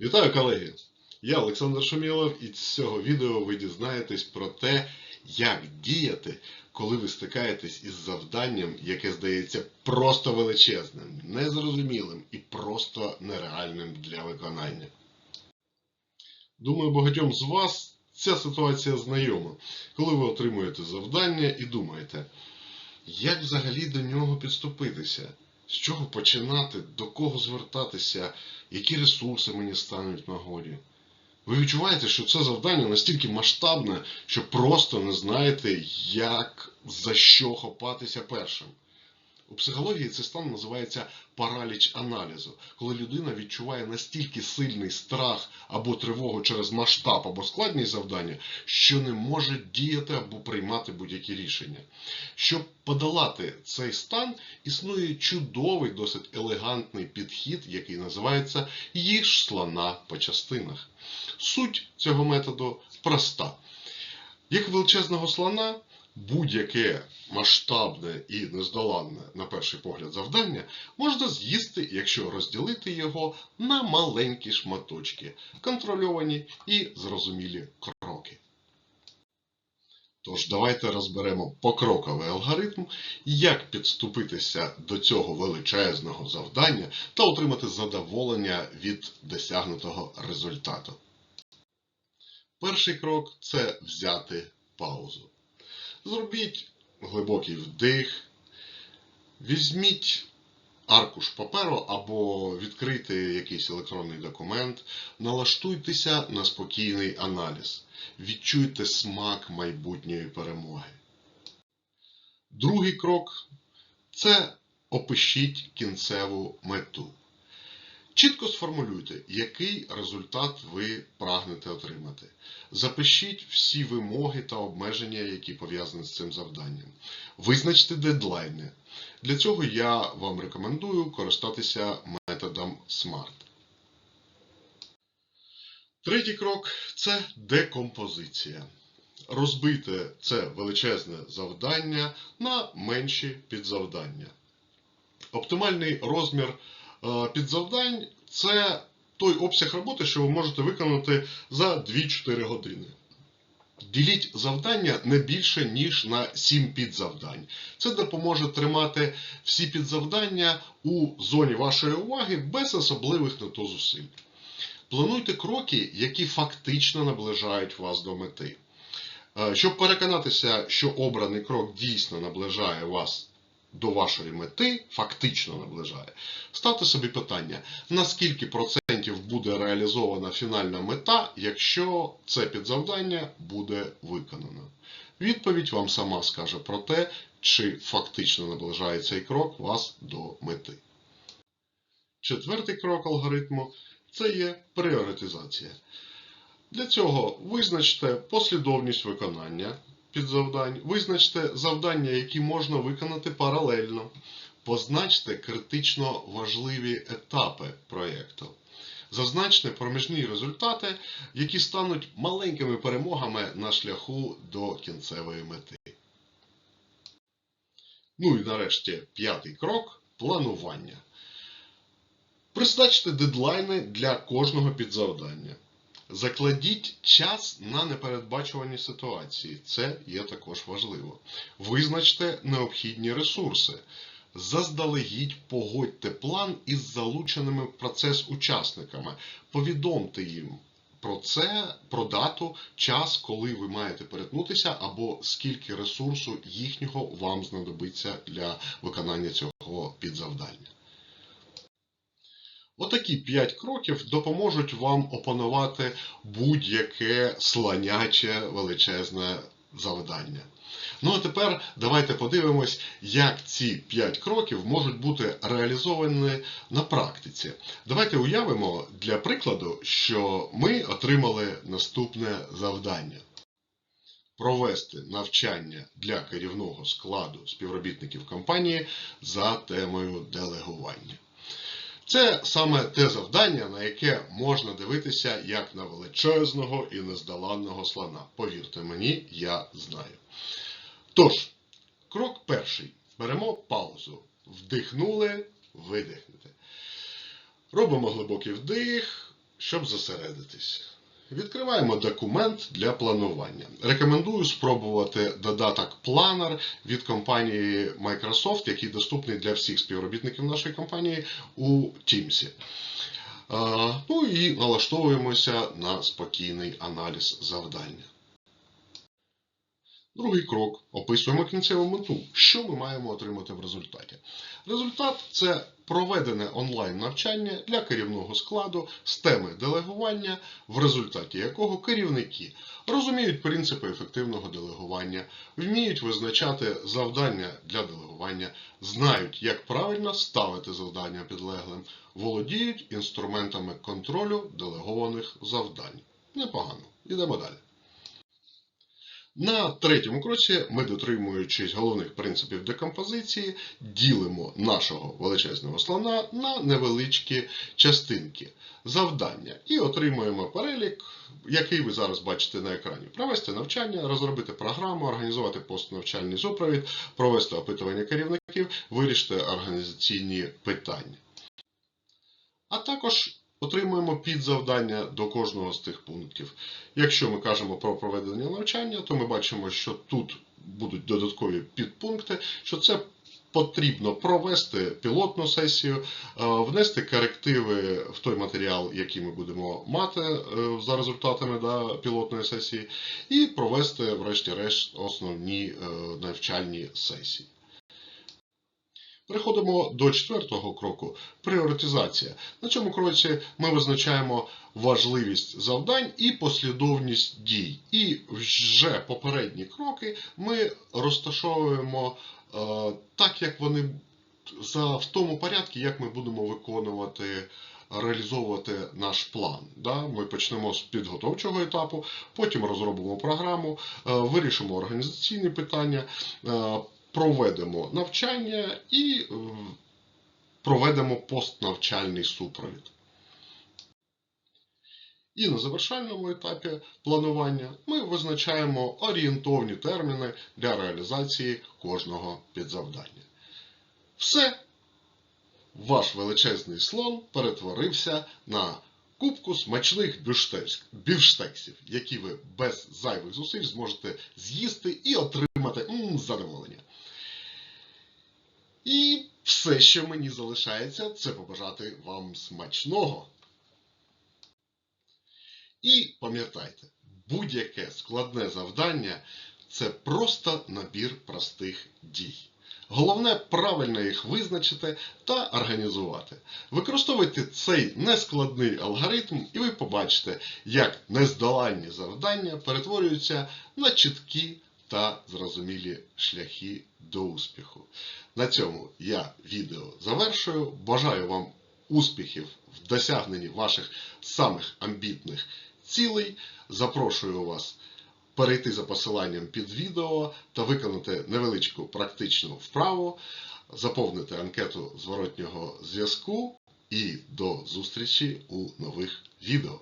Вітаю, колеги! Я Олександр Шумілов, і з цього відео ви дізнаєтесь про те, як діяти, коли ви стикаєтесь із завданням, яке здається просто величезним, незрозумілим і просто нереальним для виконання. Думаю, багатьом з вас ця ситуація знайома, коли ви отримуєте завдання і думаєте, як взагалі до нього підступитися, з чого починати, до кого звертатися, які ресурси мені стануть в нагоді. Ви відчуваєте, що це завдання настільки масштабне, що просто не знаєте, як за що хопатися першим. У психології цей стан називається параліч аналізу, коли людина відчуває настільки сильний страх або тривогу через масштаб або складність завдання, що не може діяти або приймати будь-які рішення. Щоб подолати цей стан, існує чудовий, досить елегантний підхід, який називається їж слона по частинах. Суть цього методу проста. Як величезного слона, будь-яке масштабне і нездоланне, на перший погляд, завдання можна з'їсти, якщо розділити його на маленькі шматочки, контрольовані і зрозумілі кроки. Тож давайте розберемо покроковий алгоритм, як підступитися до цього величезного завдання та отримати задоволення від досягнутого результату. Перший крок це взяти паузу. Зробіть глибокий вдих, візьміть аркуш паперу або відкрийте якийсь електронний документ, налаштуйтеся на спокійний аналіз, відчуйте смак майбутньої перемоги. Другий крок це опишіть кінцеву мету. Чітко сформулюйте, який результат ви прагнете отримати. Запишіть всі вимоги та обмеження, які пов'язані з цим завданням. Визначте дедлайни. Для цього я вам рекомендую користатися методом SMART. Третій крок це декомпозиція. Розбийте це величезне завдання на менші підзавдання. Оптимальний розмір підзавдань це той обсяг роботи, що ви можете виконати за 2-4 години. Діліть завдання не більше, ніж на 7 підзавдань. Це допоможе тримати всі підзавдання у зоні вашої уваги без особливих на то зусиль. Плануйте кроки, які фактично наближають вас до мети. Е, Щоб переконатися, що обраний крок дійсно наближає вас до вашої мети, фактично наближає, ставте собі питання, наскільки процентів буде реалізована фінальна мета, якщо це підзавдання буде виконано. Відповідь вам сама скаже про те, чи фактично наближає цей крок вас до мети. Четвертий крок алгоритму це є пріоритизація. Для цього визначте послідовність виконання підзавдань, визначте завдання, які можна виконати паралельно, позначте критично важливі етапи проєкту. Зазначте проміжні результати, які стануть маленькими перемогами на шляху до кінцевої мети. Ну і нарешті п'ятий крок планування. Призначте дедлайни для кожного підзавдання. Закладіть час на непередбачувані ситуації. Це є також важливо. Визначте необхідні ресурси. Заздалегідь погодьте план із залученими в процес учасниками. Повідомте їм про це, про дату, час, коли ви маєте перетнутися, або скільки ресурсу їхнього вам знадобиться для виконання цього підзавдання. Отакі 5 кроків допоможуть вам опанувати будь-яке слоняче величезне завдання. Ну а тепер давайте подивимось, як ці 5 кроків можуть бути реалізовані на практиці. Давайте уявимо для прикладу, що ми отримали наступне завдання. Провести навчання для керівного складу співробітників компанії за темою делегування. Це саме те завдання, на яке можна дивитися як на величезного і нездоланного слона. Повірте мені, я знаю. Тож, крок перший. Беремо паузу. Вдихнули, видихнете. Робимо глибокий вдих, щоб зосередитись. Відкриваємо документ для планування. Рекомендую спробувати додаток Planner від компанії Microsoft, який доступний для всіх співробітників нашої компанії у Teams. Е, Ну і налаштовуємося на спокійний аналіз завдання. Другий крок. Описуємо кінцеву мету. Що ми маємо отримати в результаті? Результат це проведене онлайн навчання для керівного складу з теми делегування, в результаті якого керівники розуміють принципи ефективного делегування, вміють визначати завдання для делегування, знають, як правильно ставити завдання підлеглим, володіють інструментами контролю делегованих завдань. Непогано. Ідемо далі. На третьому кроці ми, дотримуючись головних принципів декомпозиції, ділимо нашого величезного слона на невеличкі частинки завдання і отримуємо перелік, який ви зараз бачите на екрані. Провести навчання, розробити програму, організувати постнавчальний супровід, провести опитування керівників, вирішити організаційні питання. А також отримуємо підзавдання до кожного з тих пунктів. Якщо ми кажемо про проведення навчання, то ми бачимо, що тут будуть додаткові підпункти, що це потрібно провести пілотну сесію, е, внести корективи в той матеріал, який ми будемо мати е, за результатами да, пілотної сесії, і провести, врешті-решт, основні е, навчальні сесії. Переходимо до четвертого кроку пріоритизація. На цьому кроці ми визначаємо важливість завдань і послідовність дій. І вже попередні кроки ми розташовуємо е, так, як вони за, в тому порядку, як ми будемо виконувати. Реалізовувати наш план. Да? Ми почнемо з підготовчого етапу, потім розробимо програму, е, вирішимо організаційні питання, е, проведемо навчання і е, проведемо постнавчальний супровід. І на завершальному етапі планування ми визначаємо орієнтовні терміни для реалізації кожного підзавдання. Все, ваш величезний слон перетворився на кубку смачних бівштексів, які ви без зайвих зусиль зможете з'їсти і отримати задоволення. І все, що мені залишається, це побажати вам смачного. І пам'ятайте, будь-яке складне завдання це просто набір простих дій. Головне правильно їх визначити та організувати. Використовуйте цей нескладний алгоритм, і ви побачите, як нездоланні завдання перетворюються на чіткі та зрозумілі шляхи до успіху. На цьому я відео завершую. Бажаю вам успіхів в досягненні ваших самих амбітних цілей. Запрошую вас перейти за посиланням під відео та виконати невеличку практичну вправу, заповнити анкету зворотнього зв'язку і до зустрічі у нових відео.